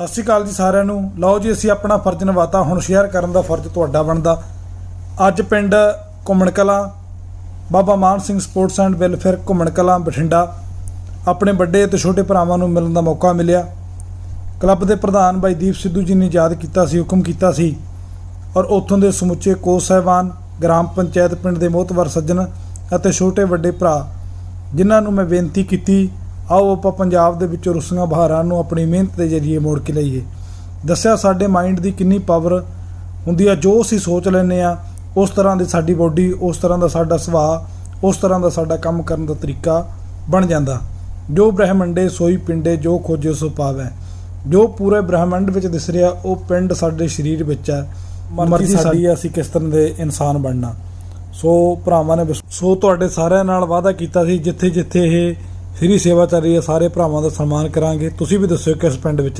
ਸਤਿ ਸ਼੍ਰੀ ਅਕਾਲ ਜੀ ਸਾਰਿਆਂ ਨੂੰ। ਲਓ ਜੀ, ਅਸੀਂ ਆਪਣਾ ਫਰਜ਼ ਨਿਭਾਤਾ, ਹੁਣ ਸ਼ੇਅਰ ਕਰਨ ਦਾ ਫਰਜ਼ ਤੁਹਾਡਾ ਬਣਦਾ। ਅੱਜ ਪਿੰਡ Ghumman Kalan Baba Maan Singh sports and welfare Ghumman Kalan Bathinda. ਆਪਣੇ ਵੱਡੇ ਤੇ ਛੋਟੇ ਭਰਾਵਾਂ ਨੂੰ ਮਿਲਣ ਦਾ ਮੌਕਾ ਮਿਲਿਆ। ਕਲੱਬ ਦੇ ਪ੍ਰਧਾਨ ਬਾਈ ਦੀਪ ਸਿੱਧੂ ਜੀ ਨੇ ਯਾਦ ਕੀਤਾ ਸੀ, ਹੁਕਮ ਕੀਤਾ ਸੀ। ਔਰ ਉੱਥੋਂ ਦੇ ਸਮੁੱਚੇ ਕੋਚ ਸਾਹਿਬਾਨ, ਗ੍ਰਾਮ ਪੰਚਾਇਤ ਪਿੰਡ ਦੇ ਮੋਹਤਵਰ ਸੱਜਣ ਅਤੇ ਛੋਟੇ ਵੱਡੇ ਭਰਾ, ਜਿਨ੍ਹਾਂ ਨੂੰ ਮੈਂ ਬੇਨਤੀ ਕੀਤੀ ਆਓ ਆਪਾਂ ਪੰਜਾਬ ਦੇ ਵਿੱਚੋਂ ਰੁੱਸੀਆਂ ਬਹਾਰਾਂ ਨੂੰ ਆਪਣੀ ਮਿਹਨਤ ਦੇ ਜ਼ਰੀਏ ਮੋੜ ਕੇ ਲਈਏ। ਦੱਸਿਆ ਸਾਡੇ ਮਾਈਂਡ ਦੀ ਕਿੰਨੀ ਪਾਵਰ ਹੁੰਦੀ ਆ ਜੋ ਅਸੀਂ ਸੋਚ ਲੈਂਦੇ ਆ ਉਸ ਤਰ੍ਹਾਂ ਦੀ ਸਾਡੀ ਬੋਡੀ ਉਸ ਤਰ੍ਹਾਂ ਦਾ ਸਾਡਾ ਸੁਭਾਅ ਉਸ ਤਰ੍ਹਾਂ ਦਾ ਸਾਡਾ ਕੰਮ ਕਰਨ ਦਾ ਤਰੀਕਾ ਬਣ ਜਾਂਦਾ। ਜੋ ਬ੍ਰਹਮੰਡੇ ਸੋਈ ਪਿੰਡੇ ਜੋ ਖੋਜੇ ਸੋ ਪਾਵੈ। ਜੋ ਪੂਰੇ ਬ੍ਰਹਮੰਡ ਵਿੱਚ ਦਿਸ ਰਿਹਾ ਉਹ ਪਿੰਡ ਸਾਡੇ ਸਰੀਰ ਵਿੱਚ ਹੈ ਮਰਜ਼ੀ ਸਾਡੀ ਹੈ ਅਸੀਂ ਕਿਸ ਤਰ੍ਹਾਂ ਦੇ ਇਨਸਾਨ ਬਣਨਾ। ਸੋ ਭਰਾਵਾਂ ਨੇ ਸੋ ਤੁਹਾਡੇ ਸਾਰਿਆਂ ਨਾਲ ਵਾਅਦਾ ਕੀਤਾ ਸੀ ਜਿੱਥੇ ਜਿੱਥੇ ਇਹ ਫ੍ਰੀ ਸੇਵਾ ਚੱਲ ਰਹੀ ਹੈ, ਸਾਰੇ ਭਰਾਵਾਂ ਦਾ ਸਨਮਾਨ ਕਰਾਂਗੇ। ਤੁਸੀਂ ਵੀ ਦੱਸਿਓ ਕਿਸ ਪਿੰਡ ਵਿੱਚ